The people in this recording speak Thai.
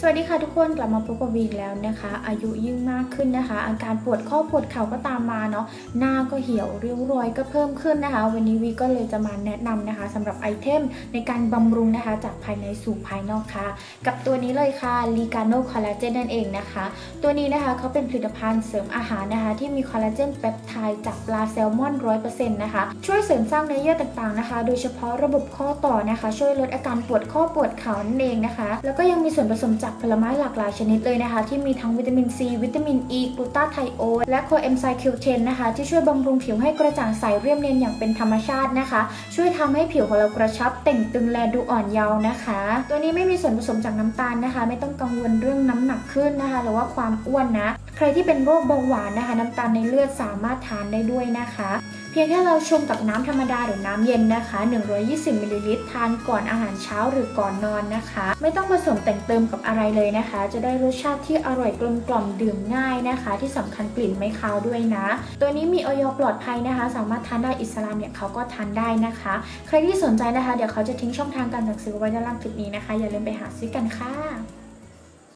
สวัสดีค่ะทุกคนกลับมาพบกับวีกแล้วนะคะ อายุยิ่งมากขึ้นนะคะ อาการปวดข้อปวดเข่าก็ตามมาเนาะหน้าก็เหี่ยวริ้วรอยก็เพิ่มขึ้นนะคะ วันนี้วีก็เลยจะมาแนะนำนะคะสำหรับไอเทมในการบำรุงนะคะ จากภายในสู่ภายนอกค่ะ กับตัวนี้เลยค่ะ l ีกาโนคอลลาเจนนั่นเองนะคะ ตัวนี้นะคะเขาเป็นผลิตภัณฑ์เสริมอาหารนะคะ ที่มีคอลลาเจนเปปไทด์จากปลาแซลมอน100%นะคะช่วยเสริมสร้างเนื้อเยื่อต่างๆนะคะ โดยเฉพาะระบบข้อต่อนะคะ ช่วยลดอาการปวดข้อปวดเข่านั่นเองนะคะ แล้วก็ยังมีส่วนผสมจากากผลไม้หลากหลายชนิดเลยนะคะ ที่มีทั้งวิตามินซีวิตามินอีกลูตาไทโอนและโคเอนไซม์คิวเทนนะคะ ที่ช่วยบำรุงผิวให้กระจ่างใสเรียบเนียนอย่างเป็นธรรมชาตินะคะ ช่วยทำให้ผิวของเรากระชับเต่งตึงและดูอ่อนเยาว์นะคะ ตัวนี้ไม่มีส่วนผสมจากน้ำตาลนะคะ ไม่ต้องกังวลเรื่องน้ำหนักขึ้นนะคะ หรือว่าความอ้วนนะ ใครที่เป็นโรคเบาหวานนะคะ น้ำตาลในเลือดสามารถทานได้ด้วยนะคะ พียงแค่เราชงกับน้ำธรรมดาหรือน้ำเย็นนะคะ 120มิลลิลิตรทานก่อนอาหารเช้าหรือก่อนนอนนะคะ ไม่ต้องผสมแต่งเติมกับอะไรเลยนะคะ จะได้รสชาติที่อร่อยกลมกล่อมดื่มง่ายนะคะ ที่สำคัญกลิ่นไม่คาวด้วยนะ ตัวนี้มีออยปลอดภัยนะคะ สามารถทานได้อิสลามเนี่ยเขาก็ทานได้นะคะ ใครที่สนใจนะคะ เดี๋ยวเขาจะทิ้งช่องทางการสั่งซื้อไว้ด้านล่างคลิปนี้นะคะ อย่าลืมไปหาซื้อกันค่ะ